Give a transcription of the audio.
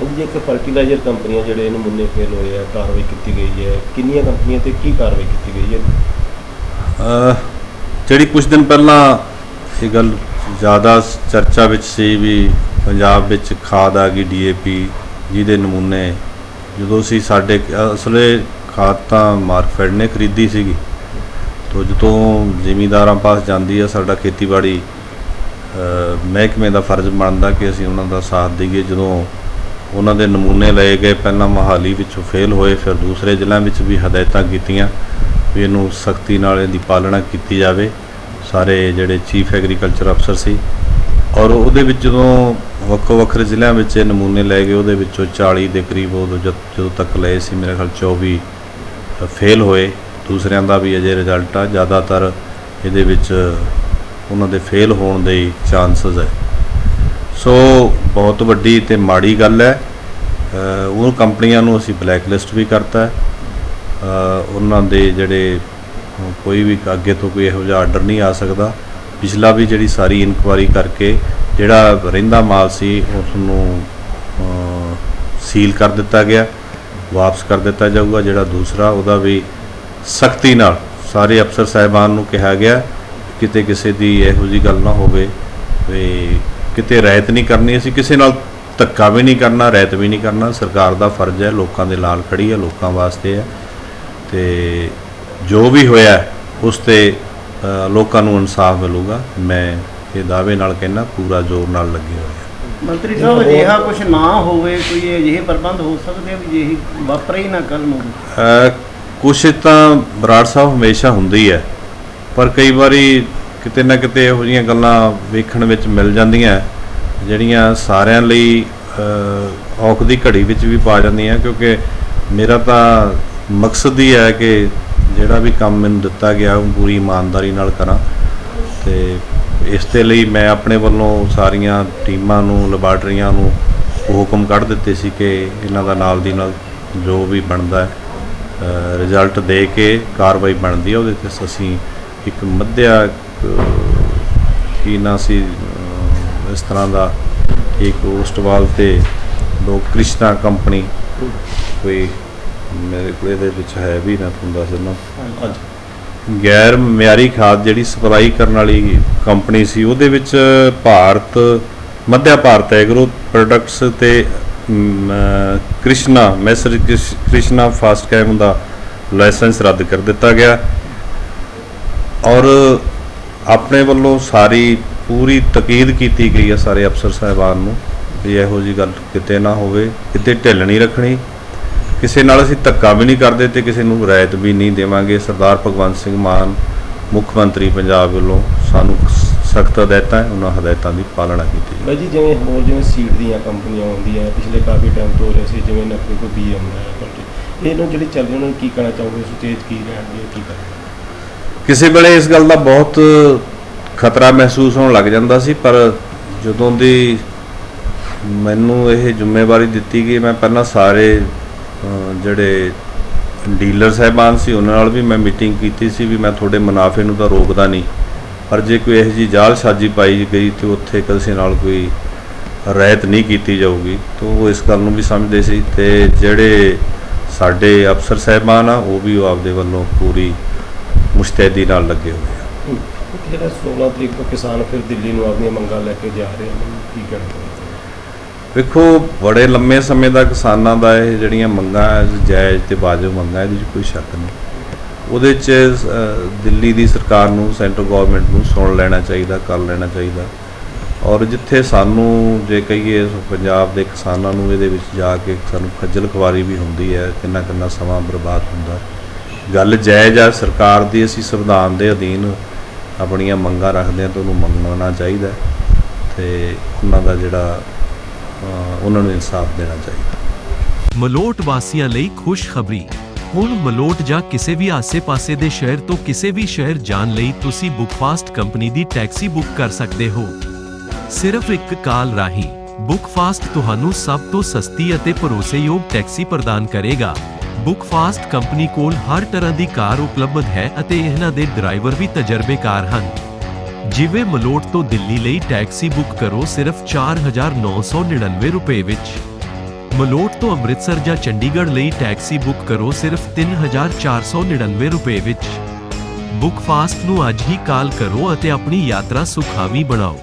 ਹਾਂਜੀ, ਇੱਕ ਫਰਟੀਲਾਈਜ਼ਰ ਕੰਪਨੀਆਂ ਜਿਹੜੇ ਨਮੂਨੇ ਫੇਲ ਹੋਏ ਆ, ਕਾਰਵਾਈ ਕੀਤੀ ਗਈ ਹੈ। ਕਿੰਨੀਆਂ ਕੰਪਨੀਆਂ ਤੇ ਕੀ ਕਾਰਵਾਈ ਕੀਤੀ ਗਈ ਹੈ? ਜਿਹੜੀ ਕੁਝ ਦਿਨ ਪਹਿਲਾਂ ਇਹ ਗੱਲ ਜ਼ਿਆਦਾ ਚਰਚਾ ਵਿੱਚ ਸੀ ਵੀ ਪੰਜਾਬ ਵਿੱਚ ਖਾਦ ਆ ਗਈ ਡੀਏਪੀ ਜਿਹਦੇ ਨਮੂਨੇ। ਜਦੋਂ ਸੀ ਸਾਡੇ, ਅਸਲੇ ਖਾਦ ਤਾਂ ਮਾਰਕਫੈਡ ਨੇ ਖਰੀਦੀ ਸੀਗੀ। ਤੋਂ ਜਦੋਂ ਜ਼ਿਮੀਂਦਾਰਾਂ ਪਾਸ ਜਾਂਦੀ ਆ, ਸਾਡਾ ਖੇਤੀਬਾੜੀ ਮਹਿਕਮੇ ਦਾ ਫਰਜ਼ ਬਣਦਾ ਕਿ ਅਸੀਂ ਉਹਨਾਂ ਦਾ ਸਾਥ ਦਈਏ। ਜਦੋਂ ਉਹਨਾਂ ਦੇ ਨਮੂਨੇ ਲਏ ਗਏ, ਪਹਿਲਾਂ ਮਹਾਲੀ ਵਿੱਚੋਂ ਫੇਲ ਹੋਏ, ਫਿਰ ਦੂਸਰੇ ਜ਼ਿਲ੍ਹਿਆਂ ਵਿੱਚ ਵੀ ਹਦਾਇਤਾਂ ਕੀਤੀਆਂ ਵੀ ਇਹਨੂੰ ਸਖਤੀ ਨਾਲ ਇਹਦੀ ਪਾਲਣਾ ਕੀਤੀ ਜਾਵੇ। ਸਾਰੇ ਜਿਹੜੇ ਚੀਫ ਐਗਰੀਕਲਚਰ ਅਫਸਰ ਸੀ। ਔਰ ਉਹਦੇ ਵਿੱਚ ਜਦੋਂ ਵੱਖੋ ਵੱਖਰੇ ਜ਼ਿਲ੍ਹਿਆਂ ਵਿੱਚ ਇਹ ਨਮੂਨੇ ਲਏ ਗਏ, ਉਹਦੇ ਵਿੱਚੋਂ 40 ਦੇ ਕਰੀਬ ਉਦੋਂ ਜਦ, ਜਦੋਂ ਤੱਕ ਲਏ ਸੀ, ਮੇਰੇ ਖਿਆਲ 24 ਫੇਲ ਹੋਏ। ਦੂਸਰਿਆਂ ਦਾ ਵੀ ਅਜੇ ਰਿਜ਼ਲਟ ਆ। ਜ਼ਿਆਦਾਤਰ ਇਹਦੇ ਵਿੱਚ ਉਹਨਾਂ ਦੇ ਫੇਲ ਹੋਣ ਦੇ ਚਾਂਸਸ ਹੈ। ਸੋ ਬਹੁਤ ਵੱਡੀ ਤੇ ਮਾੜੀ ਗੱਲ ਹੈ। ਉਹ ਕੰਪਨੀਆਂ ਨੂੰ ਅਸੀਂ ਬਲੈਕ ਲਿਸਟ ਵੀ ਕਰਤਾ ਉਹਨਾਂ ਦੇ ਜਿਹੜੇ ਕੋਈ ਵੀ ਅੱਗੇ ਤੋਂ ਕੋਈ ਇਹੋ ਜਿਹਾ ਆਰਡਰ ਨਹੀਂ ਆ ਸਕਦਾ। ਪਿਛਲਾ ਵੀ ਜਿਹੜੀ ਸਾਰੀ ਇਨਕੁਆਰੀ ਕਰਕੇ ਜਿਹੜਾ ਰਹਿੰਦਾ ਮਾਲ ਸੀ ਉਸ ਨੂੰ ਸੀਲ ਕਰ ਦਿੱਤਾ ਗਿਆ, ਵਾਪਸ ਕਰ ਦਿੱਤਾ ਜਾਊਗਾ। ਜਿਹੜਾ ਦੂਸਰਾ, ਉਹਦਾ ਵੀ ਸਖਤੀ ਨਾਲ ਸਾਰੇ ਅਫਸਰ ਸਾਹਿਬਾਨ ਨੂੰ ਕਿਹਾ ਗਿਆ ਕਿਤੇ ਕਿਸੇ ਦੀ ਇਹੋ ਜੀ ਗੱਲ ਨਾ ਹੋਵੇ ਵੀ ਕਿਤੇ ਰਾਇਤ ਨਹੀਂ ਕਰਨੀ ਅਸੀਂ ਕਿਸੇ ਨਾਲ ਧੱਕਾ ਵੀ ਨਹੀਂ ਕਰਨਾ ਰਾਇਤ ਵੀ ਨਹੀਂ ਕਰਨਾ। ਸਰਕਾਰ ਦਾ ਫਰਜ਼ ਹੈ ਲੋਕਾਂ ਦੇ ਨਾਲ ਖੜੀ ਹੈ ਲੋਕਾਂ ਵਾਸਤੇ ਹੈ। ਤੇ ਜੋ ਵੀ ਹੋਇਆ ਉਸ ਤੇ ਲੋਕਾਂ ਨੂੰ ਇਨਸਾਫ ਮਿਲੂਗਾ। ਮੈਂ ਇਹ ਦਾਅਵੇ ਨਾਲ ਕਹਿਣਾ ਪੂਰਾ ਜ਼ੋਰ ਨਾਲ ਲੱਗੇ ਹੋਏ ਹਾਂ। ਮੰਤਰੀ ਸਾਹਿਬ ਅਜਿਹਾ ਕੁਝ ਨਾ ਹੋਵੇ ਕੋਈ ਅਜਿਹੇ ਪ੍ਰਬੰਧ ਹੋ ਸਕਦੇ ਆ ਵੀ ਜਿਹੀ ਵਾਪਰੇ ਹੀ ਨਾ ਕੱਲ ਨੂੰ? ਕੁਛ ਤਾਂ ਬਰਾੜ ਸਾਹਿਬ ਹਮੇਸ਼ਾ ਹੁੰਦੀ ਹੈ। ਪਰ ਕਈ ਵਾਰੀ ਕਿਤੇ ਨਾ ਕਿਤੇ ਇਹੋ ਜਿਹੀਆਂ ਗੱਲਾਂ ਵੇਖਣ ਵਿੱਚ ਮਿਲ ਜਾਂਦੀਆਂ ਜਿਹੜੀਆਂ ਸਾਰਿਆਂ ਲਈ ਔਖ ਦੀ ਘੜੀ ਵਿੱਚ ਵੀ ਪਾ ਜਾਂਦੀਆਂ ਕਿਉਂਕਿ ਮੇਰਾ ਤਾਂ ਮਕਸਦ ਹੀ ਹੈ ਕਿ ਜਿਹੜਾ ਵੀ ਕੰਮ ਮੈਨੂੰ ਦਿੱਤਾ ਗਿਆ, ਉਹ ਪੂਰੀ ਇਮਾਨਦਾਰੀ ਨਾਲ ਕਰਾਂ ਤੇ ਇਸ ਦੇ ਲਈ ਮੈਂ ਆਪਣੇ ਵੱਲੋਂ ਸਾਰੀਆਂ ਟੀਮਾਂ ਨੂੰ, ਲੈਬਾਰਟਰੀਆਂ ਨੂੰ ਹੁਕਮ ਕੱਢ ਦਿੱਤੇ ਸੀ ਕਿ ਇਹਨਾਂ ਦਾ ਨਾਲ ਦੀ ਨਾਲ ਜੋ ਵੀ ਬਣਦਾ ਹੈ ਰਿਜ਼ਲਟ ਦੇ ਕੇ ਕਾਰਵਾਈ ਬਣਦੀ ਹੈ, ਉਹਦੇ ਤੇ ਅਸੀਂ ਇੱਕ ਮੱਧਿਆ ਕੀ ਨਾ ਸੀ ਇਸ ਤਰ੍ਹਾਂ ਦਾ ਇੱਕ ਓਸਟਵਾਲ ਤੇ ਦੋ ਕ੍ਰਿਸ਼ਨਾ ਕੰਪਨੀ। ਕੋਈ ਮੇਰੇ ਕੋਲ ਇਹਦੇ ਵਿੱਚ ਹੈ ਵੀ ਨਾ ਤੁਹਾਨੂੰ ਦੱਸ ਦਿੰਦਾ। ਹਾਂਜੀ। ਗੈਰ ਮਿਆਰੀ ਖਾਦ ਜਿਹੜੀ ਸਪਲਾਈ ਕਰਨ ਵਾਲੀ ਕੰਪਨੀ ਸੀ ਉਹਦੇ ਵਿੱਚ ਭਾਰਤ ਮੱਧਿਆ ਭਾਰਤ ਐਗਰੋ ਪ੍ਰੋਡਕਟਸ ਤੇ ਕ੍ਰਿਸ਼ਨਾ ਮੈਸਰ ਕ੍ਰਿਸ਼- ਕ੍ਰਿਸ਼ਨਾ ਫਾਸਟ ਕੈਮ ਦਾ ਲਾਇਸੈਂਸ ਰੱਦ ਕਰ ਦਿੱਤਾ ਗਿਆ। ਔਰ ਆਪਣੇ ਵੱਲੋਂ ਸਾਰੀ ਪੂਰੀ ਤਕੀਦ ਕੀਤੀ ਗਈ ਹੈ ਸਾਰੇ ਅਫਸਰ ਸਾਹਿਬਾਨ ਨੂੰ ਵੀ ਇਹੋ ਜੀ ਗੱਲ ਕਿਤੇ ਨਾ ਹੋਵੇ, ਕਿਤੇ ਢਿੱਲ ਨਹੀਂ ਰੱਖਣੀ। ਕਿਸੇ ਨਾਲ ਅਸੀਂ ਧੱਕਾ ਵੀ ਨਹੀਂ ਕਰਦੇ ਤੇ ਕਿਸੇ ਨੂੰ ਰਾਇਤ ਵੀ ਨਹੀਂ ਦੇਵਾਂਗੇ। ਸਰਦਾਰ ਭਗਵੰਤ ਸਿੰਘ ਮਾਨ, ਮੁੱਖ ਮੰਤਰੀ ਪੰਜਾਬ ਵੱਲੋਂ ਸਾਨੂੰ ਸਖਤ ਹਦਾਇਤਾਂ ਹੈ, ਉਹਨਾਂ ਹਦਾਇਤਾਂ ਦੀ ਪਾਲਣਾ ਕੀਤੀ ਜਾਵੇ। ਬਾਈ ਜੀ, ਜਿਵੇਂ ਹੋਰ ਜਿਵੇਂ ਸੀਟ ਦੀਆਂ ਕੰਪਨੀਆਂ ਆਉਂਦੀਆਂ, ਪਿਛਲੇ ਕਾਫੀ ਟਾਈਮ ਤੋਂ ਹੋ ਰਿਹਾ ਸੀ, ਜਿਵੇਂ ਨਕਲੀ ਕੋਈ ਬੀ ਆਉਂਦਾ ਹੈ ਪਰ ਜਿਹੜੀ ਚੱਲ ਰਹੀ ਉਹਨਾਂ ਨੂੰ ਕੀ ਕਹਿਣਾ ਚਾਹੋਗੇ? ਸੁਚੇਤ ਕੀ ਰਹਿਣਗੇ, ਕੀ ਕਰਨਗੇ? ਕਿਸੇ ਵੇਲੇ ਇਸ ਗੱਲ ਦਾ ਬਹੁਤ ਖਤਰਾ ਮਹਿਸੂਸ ਹੋਣ ਲੱਗ ਜਾਂਦਾ ਸੀ, ਪਰ ਜਦੋਂ ਦੀ ਮੈਨੂੰ ਇਹ ਜ਼ਿੰਮੇਵਾਰੀ ਦਿੱਤੀ ਗਈ ਮੈਂ ਪਹਿਲਾਂ ਸਾਰੇ ਜਿਹੜੇ ਡੀਲਰ ਸਾਹਿਬਾਨ ਸੀ, ਉਹਨਾਂ ਨਾਲ ਵੀ ਮੈਂ ਮੀਟਿੰਗ ਕੀਤੀ ਸੀ ਵੀ ਮੈਂ ਤੁਹਾਡੇ ਮੁਨਾਫੇ ਨੂੰ ਤਾਂ ਰੋਕਦਾ ਨਹੀਂ। ਪਰ ਜੇ ਕੋਈ ਇਹੋ ਜਿਹੀ ਜਾਲਸਾਜ਼ੀ ਪਾਈ ਗਈ ਤੇ ਉੱਥੇ ਕਿਸੇ ਨਾਲ ਕੋਈ ਰਾਇਤ ਨਹੀਂ ਕੀਤੀ ਜਾਊਗੀ, ਤਾਂ ਉਹ ਇਸ ਗੱਲ ਨੂੰ ਵੀ ਸਮਝਦੇ ਸੀ ਤੇ ਜਿਹੜੇ ਸਾਡੇ ਅਫਸਰ ਸਾਹਿਬਾਨ ਆ, ਉਹ ਵੀ ਉਹ ਆਪਦੇ ਵੱਲੋਂ ਪੂਰੀ ਮੁਸ਼ਤੈਦੀ ਨਾਲ ਲੱਗੇ ਹੋਏ ਆ। ਜਿਹੜਾ 16 ਤਰੀਕ ਤੋਂ ਕਿਸਾਨ ਫਿਰ ਦਿੱਲੀ ਨੂੰ ਆਪਣੀਆਂ ਮੰਗਾਂ ਲੈ ਕੇ ਜਾ ਰਹੇ ਹਨ ਕੀ ਚਾਹੋਗੇ? ਵੇਖੋ ਬੜੇ ਲੰਮੇ ਸਮੇਂ ਦਾ ਕਿਸਾਨਾਂ ਦਾ ਇਹ ਜਿਹੜੀਆਂ ਮੰਗਾਂ ਜਾਇਜ਼ ਤੇ ਵਾਜਬ ਮੰਗਾਂ ਇਹਦੇ 'ਚ ਕੋਈ ਸ਼ੱਕ ਨਹੀਂ। ਉਹਦੇ 'ਚ ਦਿੱਲੀ ਦੀ ਸਰਕਾਰ ਨੂੰ ਸੈਂਟਰ ਗਵਰਨਮੈਂਟ ਨੂੰ ਸੁਣ ਲੈਣਾ ਚਾਹੀਦਾ ਕਰ ਲੈਣਾ ਚਾਹੀਦਾ। ਔਰ ਜਿੱਥੇ ਸਾਨੂੰ ਜੇ ਕਹੀਏ ਪੰਜਾਬ ਦੇ ਕਿਸਾਨਾਂ ਨੂੰ ਇਹਦੇ ਵਿੱਚ ਜਾ ਕੇ ਸਾਨੂੰ ਖੱਜਲ ਖਵਾਰੀ ਵੀ ਹੁੰਦੀ ਹੈ ਕਿੰਨਾ ਕਿੰਨਾ ਸਮਾਂ ਬਰਬਾਦ ਹੁੰਦਾ। ਗੱਲ ਜਾਇਜ਼ ਆ, ਸਰਕਾਰ ਦੀ ਅਸੀਂ ਸੰਵਿਧਾਨ ਦੇ ਅਧੀਨ ਆਪਣੀਆਂ ਮੰਗਾਂ ਰੱਖਦੇ ਹਾਂ ਤਾਂ ਉਹਨੂੰ ਮੰਨਣਾ ਚਾਹੀਦਾ ਤੇ ਉਹਨਾਂ ਦਾ ਜਿਹੜਾ ਉਹਨਾਂ ਨੂੰ ਇਨਸਾਫ ਦੇਣਾ ਚਾਹੀਦਾ ਮਲੋਟ ਵਾਸੀਆਂ ਲਈ ਖੁਸ਼ਖਬਰੀ। ਹੁਣ ਮਲੋਟ ਜਾਂ ਕਿਸੇ ਵੀ ਆਸੇ-ਪਾਸੇ ਦੇ ਸ਼ਹਿਰ ਤੋਂ ਕਿਸੇ ਵੀ ਸ਼ਹਿਰ ਜਾਣ ਲਈ ਤੁਸੀਂ ਬੁੱਕਫਾਸਟ ਕੰਪਨੀ ਦੀ ਟੈਕਸੀ ਬੁੱਕ ਕਰ ਸਕਦੇ ਹੋ। ਸਿਰਫ ਇੱਕ ਕਾਲ ਰਾਹੀਂ ਬੁੱਕਫਾਸਟ ਤੁਹਾਨੂੰ ਸਭ ਤੋਂ ਸਸਤੀ ਅਤੇ ਭਰੋਸੇਯੋਗ ਟੈਕਸੀ ਪ੍ਰਦਾਨ ਕਰੇਗਾ। ਬੁੱਕ ਫਾਸਟ ਕੰਪਨੀ ਕੋਲ ਹਰ ਤਰ੍ਹਾਂ ਦੀ ਕਾਰ ਉਪਲਬਧ ਹੈ ਅਤੇ ਇਹਨਾਂ ਦੇ ਡਰਾਈਵਰ ਵੀ ਤਜਰਬੇਕਾਰ ਹਨ। ਜਿਵੇਂ ਮਲੋਟ ਤੋਂ ਦਿੱਲੀ ਲਈ ਟੈਕਸੀ ਬੁੱਕ ਕਰੋ ਸਿਰਫ 4999 ਰੁਪਏ ਵਿੱਚ। ਮਲੋਟ ਤੋਂ ਅੰਮ੍ਰਿਤਸਰ ਜਾਂ ਚੰਡੀਗੜ੍ਹ ਲਈ ਟੈਕਸੀ ਬੁੱਕ ਕਰੋ ਸਿਰਫ 3499 ਰੁਪਏ ਵਿੱਚ। ਬੁੱਕ ਫਾਸਟ ਨੂੰ ਅੱਜ ਹੀ ਕਾਲ ਕਰੋ ਅਤੇ ਆਪਣੀ ਯਾਤਰਾ ਸੁਖਾਵੀ ਬਣਾਓ।